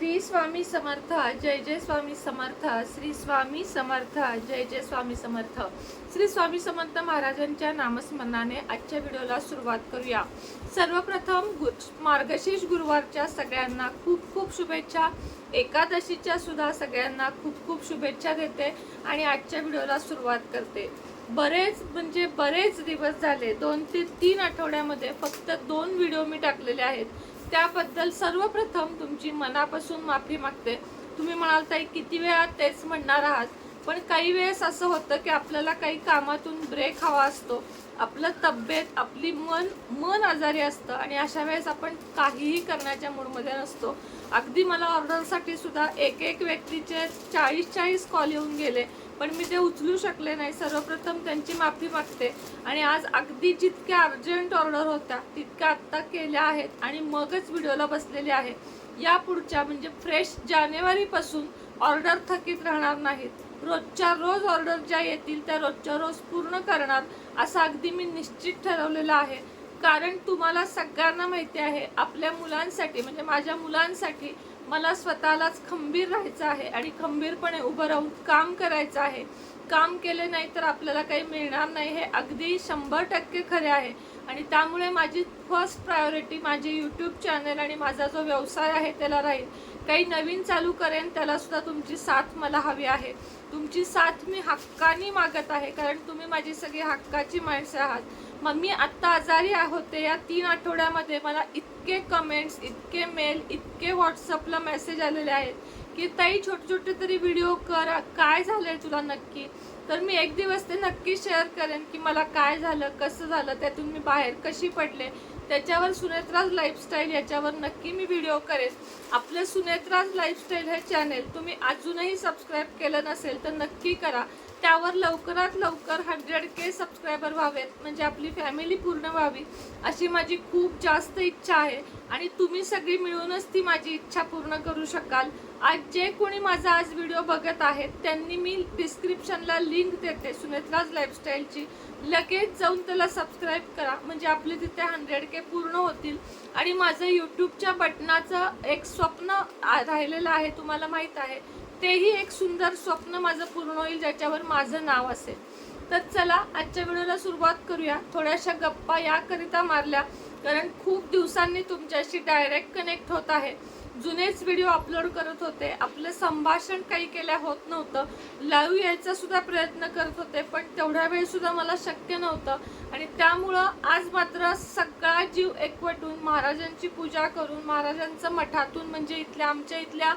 श्री स्वामी समर्थ जय जय स्वामी समर्थ श्री स्वामी समर्थ जय जय स्वामी समर्थ. श्री स्वामी समर्थ महाराजांच्या नामस्मरणाने आजच्या व्हिडिओला सुरुवात करूया. सर्वप्रथम गु मार्गशीर्ष गुरुवारच्या सगळ्यांना खूप खूप शुभेच्छा. एकादशीच्या सुद्धा सगळ्यांना खूप खूप शुभेच्छा देते आणि आजच्या व्हिडिओला सुरुवात करते. बरेच म्हणजे बरेच दिवस झाले दोन ते तीन आठवड्यामध्ये फक्त दोन व्हिडिओ मी टाकलेले आहेत. त्याबद्दल सर्वप्रथम तुमची मनापासून माफी मागते. तुम्ही म्हणाल ताई किती वेळा तेच म्हणणार आहात? पण काही वेळेस असं होतं की आपल्याला काही कामातून ब्रेक हवा असतो. आपलं तब्येत आपली मन मन आजारी असतं आणि अशा वेळेस आपण काहीही करण्याच्या मूडमध्ये नसतो. अगदी मला ऑर्डरसाठी सुद्धा एक एक व्यक्तीचे चाळीस चाळीस कॉल येऊन गेले पण मी ते उचलू शकले नाही. सर्वप्रथम त्यांची माफी मागते आणि आज अगदी जितक्या अर्जंट ऑर्डर होत्या तितक्या आत्ता केल्या आहेत आणि मगच व्हिडिओला बसलेले आहे. या पुढच्या म्हणजे फ्रेश जानेवारीपासून ऑर्डर थकीत राहणार नाहीत. रोजच्या रोज ऑर्डर ज्या येतील त्या रोजच्या रोज पूर्ण करणार असं अगदी मी निश्चित ठरवलेलं आहे. कारण तुम्हाला सगळ्यांना माहिती आहे आपल्या मुलांसाठी म्हणजे माझ्या मुलांसाठी मला स्वतःलाच खंबीर राहायचं आहे आणि खंबीरपणे उभं राहून काम करायचं आहे. काम केले नाही तर आपल्याला काही मिळणार नाही हे अगदी शंभर टक्के खरे आहे. आणि त्यामुळे माझी फर्स्ट प्रायोरिटी माझे यूट्यूब चॅनल आणि माझा जो व्यवसाय आहे त्याला राहील. काही नवीन चालू करेन त्याला सुद्धा तुमची साथ मला हवी आहे. तुमची साथ मी हक्काने मागत आहे कारण तुम्ही माझी सगळी हक्काची माणसं आहात. मग मी आत्ता आजारी होते या तीन आठवड्यामध्ये मला इतके कमेंट्स इतके मेल इतके व्हॉट्सअपला मेसेज आलेले आहेत की ताई छोटे छोटे तरी व्हिडिओ कर. काय झालं आहे तुला नक्की? तर मी एक दिवस ते नक्की शेअर करेन की मला काय झालं कसं झालं त्यातून मी बाहेर कशी पडले. त्याच्यावर सुनेत्राज लाईफस्टाईल याच्यावर नक्की मी व्हिडिओ करेन. आपलं सुनेत्राज लाईफस्टाईल हे चॅनेल तुम्ही अजूनही सबस्क्राईब केलं नसेल तर नक्की करा. त्यावर लवकरात लवकर हंड्रेड के सबस्क्रायबर व्हावेत. म्हणजे आपली फॅमिली पूर्ण व्हावी अशी माझी खूप जास्त इच्छा आहे. आणि तुम्ही सगळी मिळूनच ती माझी इच्छा पूर्ण करू शकाल. आज जे कोणी माझा आज व्हिडिओ बघत आहेत त्यांनी मी डिस्क्रिप्शनला लिंक देते सुनेत्राज लाईफस्टाईलची लगेच जाऊन त्याला सबस्क्राईब करा. म्हणजे आपले तिथे हंड्रेड के पूर्ण होतील. आणि माझं यूट्यूबच्या बटनाचं एक स्वप्न राहिलेलं आहे तुम्हाला माहीत आहे. तेही एक सुंदर स्वप्न माझं पूर्ण होईल ज्याच्यावर माझं नाव असेल. तर चला आजच्या व्हिडिओला सुरुवात करूया. थोड्याशा गप्पा याकरिता मारल्या कारण खूप दिवसांनी तुमच्याशी डायरेक्ट कनेक्ट होत आहे. जुनेच व्हिडिओ अपलोड करत होते. आपलं संभाषण काही केल्या होत नव्हतं. लाईव्ह यायचा सुद्धा प्रयत्न करत होते पण तेवढ्या वेळ सुद्धा मला शक्य नव्हतं. आणि त्यामुळं आज मात्र सगळा जीव एकवटून महाराजांची पूजा करून महाराजांचं मठातून म्हणजे इथल्या आमच्या इथल्या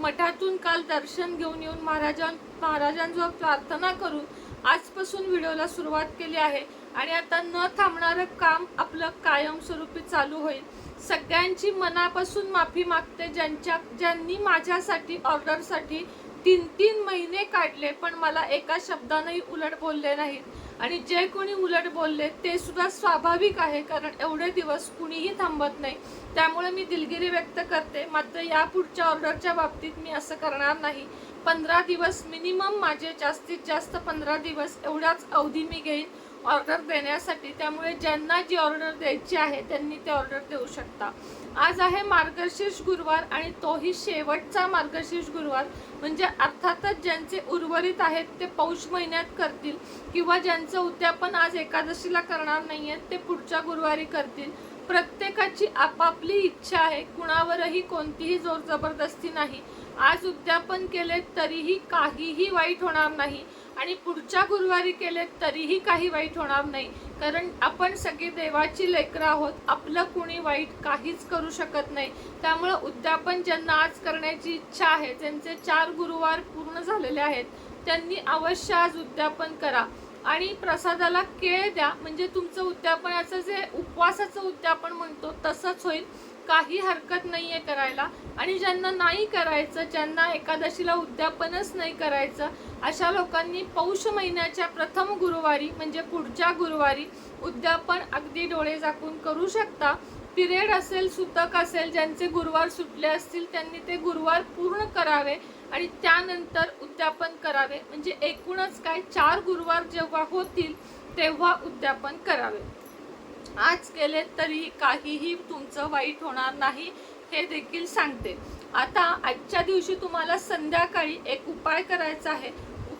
मठातून काल दर्शन घेऊन येऊन महाराजां महाराजांजवळ प्रार्थना करून आजपासून व्हिडिओला सुरुवात केली आहे. आणि आता न थांबणारं काम आपलं कायमस्वरूपी चालू होईल. सगळ्यांची मनापासून माफी मागते ज्यांच्या ज्यांनी माझ्यासाठी ऑर्डरसाठी तीन तीन महिने काढले पण मला एका शब्दानंही उलट बोलले नाहीत. आणि जे कोणी उलट बोलले ते सुद्धा स्वाभाविक आहे कारण एवढे दिवस कुणीही थांबत नाही. त्यामुळे मी दिलगिरी व्यक्त करते मात्र या पुढच्या ऑर्डरच्या बाबतीत मी असं करणार नाही. पंधरा दिवस मिनिमम माझे जास्तीत जास्त पंधरा दिवस एवढाच अवधी मी घेईन. ऑर्डर देण्यासाठी त्यामुळे ज्यांना जी ऑर्डर द्यायची आहे त्यांनी ते ऑर्डर देऊ शकता. आज आहे मार्गशीर्ष गुरुवार आणि तोही शेवटचा मार्गशीर्ष गुरुवार. म्हणजे अर्थातच ज्यांचे उर्वरित आहेत ते पौष महिन्यात करतील किंवा ज्यांचं उद्यापन आज एकादशीला करणार नाही आहेत ते पुढच्या गुरुवारी करतील. प्रत्येकाची आपापली इच्छा आहे कुणावरही कोणतीही जोर जबरदस्ती नाही. आज उद्यापन केले तरीही काहीही वाईट होणार नाही. आणि पुढच्या गुरुवारी केले तरीही काही वाईट होणार नाही. कारण आपण सगळी देवाची लेकरं आहोत. आपलं कुणी वाईट काहीच करू शकत नाही. त्यामुळं उद्यापन ज्यांना आज करण्याची इच्छा आहे ज्यांचे चार गुरुवार पूर्ण झालेले आहेत त्यांनी अवश्य आज उद्यापन करा. आणि प्रसादाला केळ द्या. म्हणजे तुमचं उद्यापनाचं जे उपवासाचं उद्यापन म्हणतो तसंच होईल. काही हरकत नाही आहे करायला. आणि ज्यांना नाही करायचं ज्यांना एकादशीला उद्यापनच नाही करायचं अशा लोकांनी पौष महिन्याच्या प्रथम गुरुवारी म्हणजे पुढच्या गुरुवारी उद्यापन अगदी डोळे झाकून करू शकता. पिरियड असेल सुतक असेल ज्यांचे गुरुवार सुटले असतील त्यांनी ते गुरुवार पूर्ण करावे आणि त्यानंतर उद्यापन करावे. म्हणजे एकूणच काय चार गुरुवार जेव्हा होतील तेव्हा उद्यापन करावे. आज केले तरी काहीही तुमचं वाईट होणार नाही हे देखील सांगते. आता आजच्या दिवशी तुम्हाला संध्याकाळी एक उपाय करायचा आहे.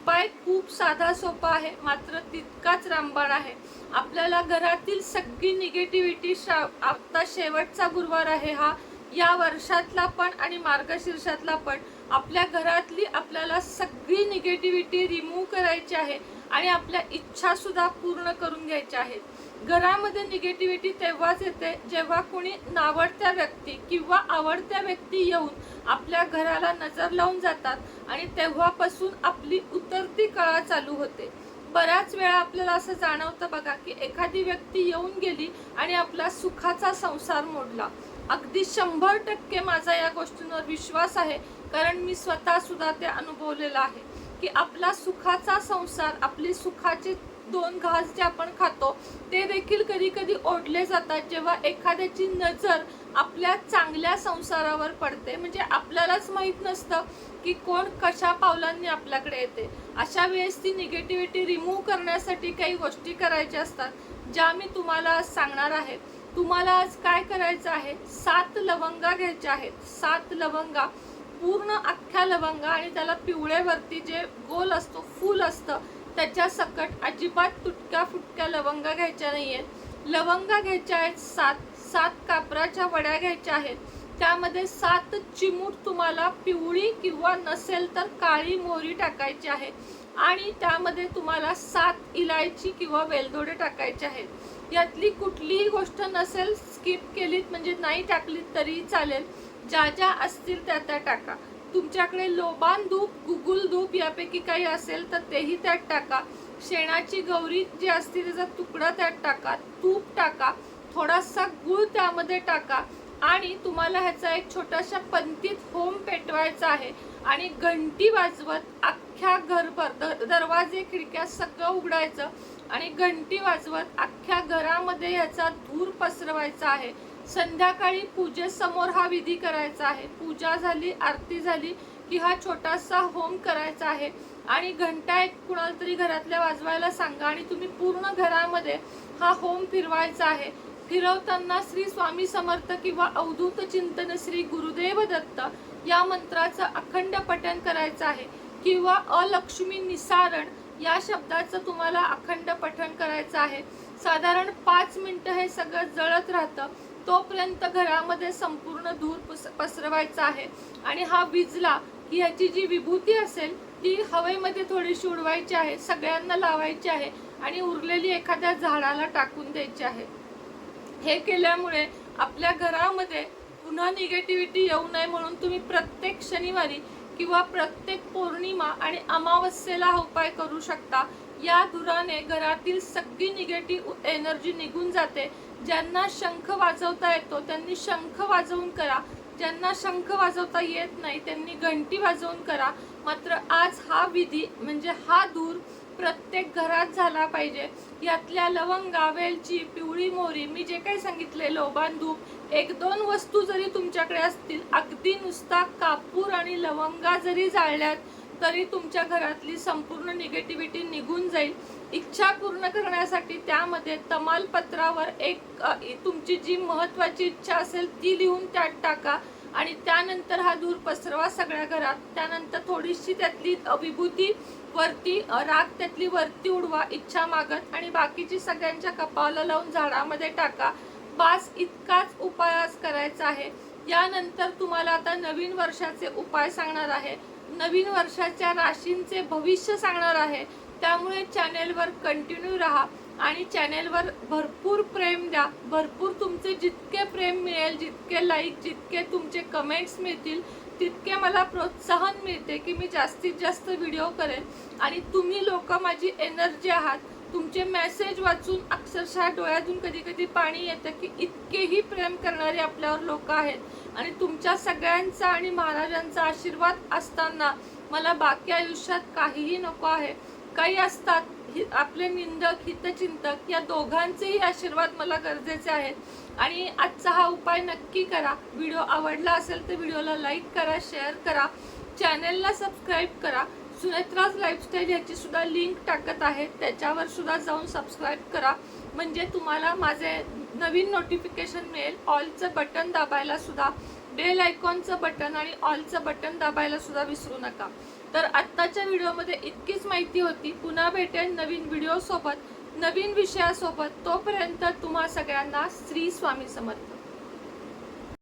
उपाय खूप साधा सोपा आहे. मात्र तितकाच रामबाण आहे. आपल्याला घरातील सगळी निगेटिव्हिटी आता शेवटचा गुरुवार आहे हा. या वर्षातला पण आणि मार्गशीर्षातला पण आपल्या घरातली आपल्याला सगळी निगेटिव्हिटी रिमूव्ह करायची आहे आणि आपल्या इच्छासुद्धा पूर्ण करून घ्यायच्या आहेत. घरामध्ये निगेटिव्हिटी तेव्हाच येते जेव्हा कोणी नावडत्या व्यक्ती किंवा आवडत्या व्यक्ती येऊन आपल्या घराला नजर लावून जातात आणि तेव्हापासून आपली उतरती कळा चालू होते. बऱ्याच वेळा आपल्याला असं जाणवतं बघा की एखादी व्यक्ती येऊन गेली आणि आपला सुखाचा संसार मोडला. अगदी शंभर टक्के माझा या गोष्टींवर विश्वास आहे कारण मी स्वतः सुद्धा ते अनुभवलेलं आहे की आपला सुखाचा संसार आपली सुखाची दोन घास जे आपण खातो ते देखील कधी कधी ओढले जातात जेव्हा एखाद्याची नजर आपल्या चांगल्या संसारावर पडते. म्हणजे आपल्यालाच माहीत नसतं की कोण कशा पावलांनी आपल्याकडे येते. अशा वेळेस ती निगेटिव्हिटी रिमूव्ह करण्यासाठी काही गोष्टी करायच्या असतात. ज्या मी तुम्हाला आज सांगणार आहे. तुम्हाला आज काय करायचं आहे? सात लवंगा घ्यायच्या आहेत. सात लवंगा पूर्ण अख्ख्या लवंगा आणि त्याला पिवळेवरती जे गोल असतो फूल असतं त्याच्या सकट अजिबात तुटक्या फुटक्या लवंगा घ्यायच्या नाही आहेत लवंगा घ्यायच्या आहेत सात सात कापराच्या वड्या घ्यायच्या आहेत. त्यामध्ये सात चिमूट तुम्हाला पिवळी किंवा नसेल तर काळी मोहरी टाकायची आहे. आणि त्यामध्ये तुम्हाला सात इलायची किंवा वेलदोडे टाकायचे आहेत. यातली कुठलीही गोष्ट नसेल स्किप केलीत म्हणजे नाही टाकलीत तरी चालेल. ज्या ज्या असतील त्या त्या टाका. तुमच्याकडे लोबान धूप गुगुल धूप यापैकी काही असेल तर तेही त्यात टाका. शेणाची गौरी जी असते त्याचा तुकडा त्यात टाका. तूप टाका. थोडासा गुळ त्यामध्ये टाका. आणि तुम्हाला ह्याचा एक छोटासा पंतीत होम पेटवायचा आहे. आणि घंटी वाजवत अख्ख्या घरभर दरवाजे खिडक्या सगळं उघडायचं. आणि घंटी वाजवत अख्ख्या घरामध्ये ह्याचा धूर पसरवायचा आहे. संध्याकाळी पूजेसमोर हा विधी करायचा आहे. पूजा झाली आरती झाली की हा छोटासा होम करायचा आहे. आणि घंटा एक कुणाला तरी घरातल्या वाजवायला सांगा आणि तुम्ही पूर्ण घरामध्ये हा होम फिरवायचा आहे. फिरवताना श्री स्वामी समर्थ किंवा अवधूत चिंतन श्री गुरुदेव दत्त या मंत्राचं अखंड पठण करायचं आहे. किंवा अलक्ष्मी निसारण या शब्दाचं तुम्हाला अखंड पठण करायचं आहे. साधारण पाच मिनटं हे सगळं जळत राहतं. तोपर्यंत घरामध्ये संपूर्ण धूर पस पसरवायचा आहे. आणि हा विजला की ह्याची जी विभूती असेल ती हवेमध्ये थोडीशी उडवायची आहे सगळ्यांना लावायची आहे आणि उरलेली एखाद्या झाडाला टाकून द्यायची आहे. हे केल्यामुळे आपल्या घरामध्ये पुन्हा निगेटिव्हिटी येऊ नये म्हणून तुम्ही प्रत्येक शनिवारी किंवा प्रत्येक पौर्णिमा आणि अमावस्येला हा उपाय करू शकता. या धुराने घरातील सगळी निगेटिव्ह एनर्जी निघून जाते. ज्यांना शंख वाजवता येतो त्यांनी शंख वाजवून करा. ज्यांना शंख वाजवता येत नाही त्यांनी घंटी वाजवून करा. मात्र आज हा विधी म्हणजे हा धूर प्रत्येक घरात झाला पाहिजे. यातल्या लवंगा वेलची पिवळी मोरी मी जे काही सांगितले लोबान धूप एक दोन वस्तू जरी तुमच्याकडे असतील अगदी नुसता कापूर आणि लवंगा जरी जाळल्यात तरी तुमच्या घरातली संपूर्ण निगेटिव्हिटी निघून जाईल. इच्छा पूर्ण करण्यासाठी त्यामध्ये तमालपत्रावर एक तुमची जी महत्त्वाची इच्छा असेल ती लिहून त्यात टाका. आणि त्यानंतर हा धूर पसरवा सगळ्या घरात. त्यानंतर थोडीशी त्यातली अ, विभूती वरती राग त्यातली वरती उडवा इच्छा मागत. आणि बाकीची सगळ्यांच्या कपाळाला लावून झाडामध्ये टाका. बास इतकाच उपाय आज करायचा आहे. यानंतर तुम्हाला आता नवीन वर्षाचे उपाय सांगणार आहे. नवीन वर्षाच्या राशींचे भविष्य सांगणार आहे. त्यामुळे चॅनेलवर कंटिन्यू राहा आणि चॅनेलवर भरपूर प्रेम द्या. भरपूर तुमचे जितके प्रेम मिळेल जितके लाईक जितके तुमचे कमेंट्स मिळतील तितके मला प्रोत्साहन मिळते की मी जास्तीत जास्त व्हिडिओ करेन. आणि तुम्ही लोक माझी एनर्जी आहात. तुमचे मेसेज वाचून अक्षरशः डोळ्यातून कधी कधी पाणी येतं की इतकेही प्रेम करणारे आपल्यावर लोक आहेत. आणि तुमच्या सगळ्यांचा आणि महाराजांचा आशीर्वाद असताना मला बाकी आयुष्यात काहीही नको आहे. काही असतात हि- आपले निंदक हितचिंतक या दोघांचेही आशीर्वाद मला गरजेचे आहेत. आणि आजचा हा उपाय नक्की करा. व्हिडिओ आवडला असेल तर व्हिडिओला लाईक करा शेअर करा. चॅनेलला सबस्क्राईब करा. सुनेत्राज लाईफस्टाईल याची सुद्धा लिंक टाकत आहे. त्याच्यावर सुद्धा जाऊन सबस्क्राईब करा. म्हणजे तुम्हाला माझे नवीन नोटिफिकेशन मिळेल. ऑलचं बटन दाबायला सुद्धा बेल आयकॉनचं बटन आणि ऑलचं बटन दाबायला सुद्धा विसरू नका. तर आत्ताच्या व्हिडिओमध्ये इतकीच माहिती होती. पुन्हा भेटेल नवीन व्हिडिओसोबत नवीन विषयासोबत. तोपर्यंत तुम्हा सगळ्यांना श्री स्वामी समर्थ.